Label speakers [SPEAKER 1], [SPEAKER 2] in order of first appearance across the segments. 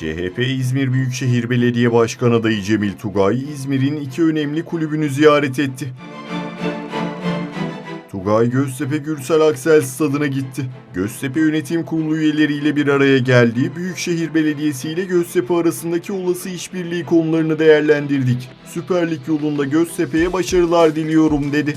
[SPEAKER 1] CHP İzmir Büyükşehir Belediye Başkan adayı Cemil Tugay, İzmir'in iki önemli kulübünü ziyaret etti. Tugay Göztepe Gürsel Aksel stadına gitti. Göztepe Yönetim Kurulu üyeleriyle bir araya geldi. Büyükşehir Belediyesi ile Göztepe arasındaki olası işbirliği konularını değerlendirdik. Süper Lig yolunda Göztepe'ye başarılar diliyorum dedi.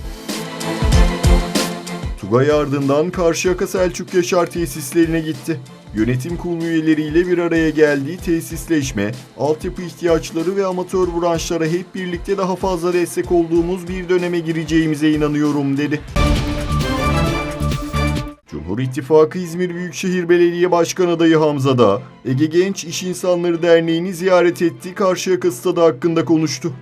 [SPEAKER 1] Tugay ardından Karşıyaka Selçuk Yaşar tesislerine gitti. Yönetim kurulu üyeleriyle bir araya geldiği tesisleşme, altyapı ihtiyaçları ve amatör branşlara hep birlikte daha fazla destek olduğumuz bir döneme gireceğimize inanıyorum dedi. Cumhur İttifakı İzmir Büyükşehir Belediye Başkan adayı Hamza da Ege Genç İş İnsanları Derneği'ni ziyaret etti, Karşıyaka Stadı hakkında konuştu.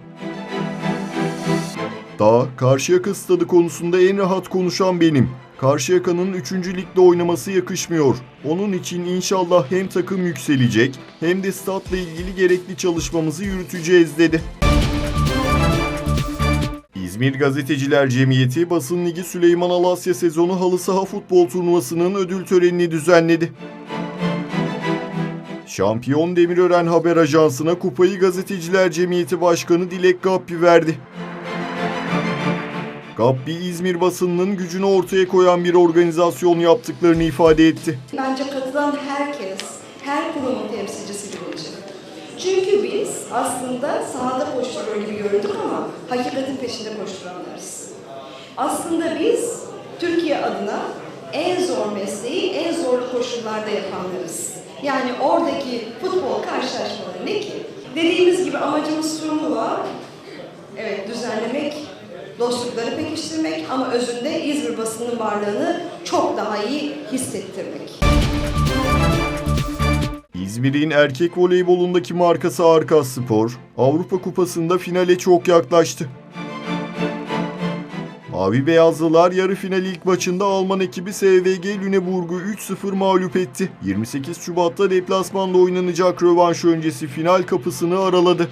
[SPEAKER 1] Daha Karşıyaka stadı konusunda en rahat konuşan benim. Karşıyaka'nın 3. ligde oynaması yakışmıyor. Onun için inşallah hem takım yükselecek hem de statla ilgili gerekli çalışmamızı yürüteceğiz dedi. İzmir Gazeteciler Cemiyeti Basın Ligi Süleyman Alasya sezonu halı saha futbol turnuvasının ödül törenini düzenledi. Şampiyon Demirören Haber Ajansı'na kupayı Gazeteciler Cemiyeti Başkanı Dilek Gappi verdi. Gappi İzmir basınının gücünü ortaya koyan bir organizasyon yaptıklarını ifade etti.
[SPEAKER 2] Bence katılan herkes, her kurumun temsilcisi bilinecek. Çünkü biz aslında sahada koşturuyor gibi göründük ama hakikatin peşinde koşturanlarız. Aslında biz Türkiye adına en zor mesleği en zorlu koşullarda yapanlarız. Yani oradaki futbol karşılaşmaları ne ki? Dediğimiz gibi amacımız turnuva, evet düzenlemek, dostlukları pekiştirmek ama özünde İzmir basının varlığını çok daha iyi hissettirmek.
[SPEAKER 1] İzmir'in erkek voleybolundaki markası Arkas Spor, Avrupa Kupası'nda finale çok yaklaştı. Mavi Beyazlılar yarı final ilk maçında Alman ekibi SVG Lüneburg'u 3-0 mağlup etti. 28 Şubat'ta deplasmanda oynanacak rövanş öncesi final kapısını araladı.